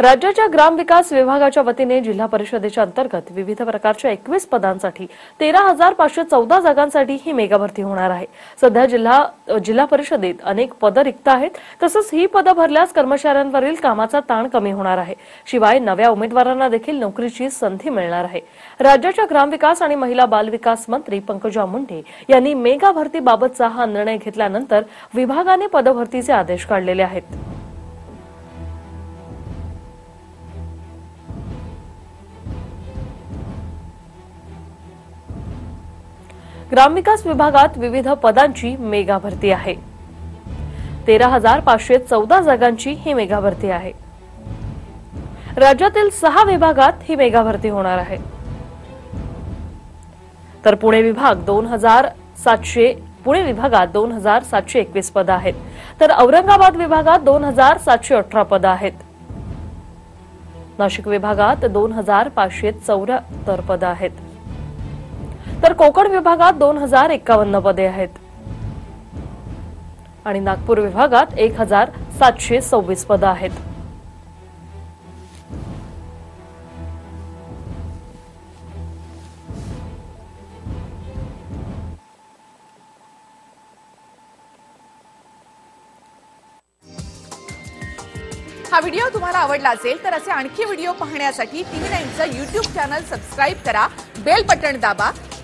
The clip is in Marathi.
राज्याच्या ग्रामविकास विभागाच्या वतीने जिल्हा परिषदेच्या अंतर्गत विविध प्रकारच्या एकवीस पदांसाठी तेरा हजार पाचशे चौदा जागांसाठी ही मेगा भरती होणार आहे. सध्या जिल्हा जिल्हा परिषदेत अनेक पदं रिक्त आहेत. तसंच ही पदं भरल्यास कर्मचाऱ्यांवरील कामाचा ताण कमी होणार आहे. शिवाय नव्या उमेदवारांना देखील नोकरीची संधी मिळणार आहे. राज्याच्या ग्रामविकास आणि महिला बालविकास मंत्री पंकजा मुंडे यांनी मेगा भरतीबाबतचा हा निर्णय घेतल्यानंतर विभागाने पदभरतीचे आदेश काढलेले आहेत. ग्रामविकास विभागात विविध पदांची मेगा भरती आहे. तेरा हजार पाचशे चौदा जागांची ही मेगा भरती आहे. राज्यातील सहा विभागात ही मेगा भरती होणार आहे. तर पुणे विभाग दोन हजार सातशे पुणे विभागात दोन हजार सातशे एकवीस पदं आहेत. तर औरंगाबाद विभागात दोन हजार सातशे अठरा पदं आहेत. नाशिक विभागात दोन हजार पाचशे चौऱ्याहत्तर पदं आहेत. तर कोकण विभागात दोन हजार एक्कावन्न पदे आहेत. आणि नागपूर विभागात एक हजार सातशे सव्वीस पदं आहेत. हा व्हिडिओ तुम्हाला आवडला असेल तर असे आणखी व्हिडिओ पाहण्यासाठी टीव्ही नाईनचं युट्यूब चॅनल सबस्क्राईब करा बेल बटण दाबा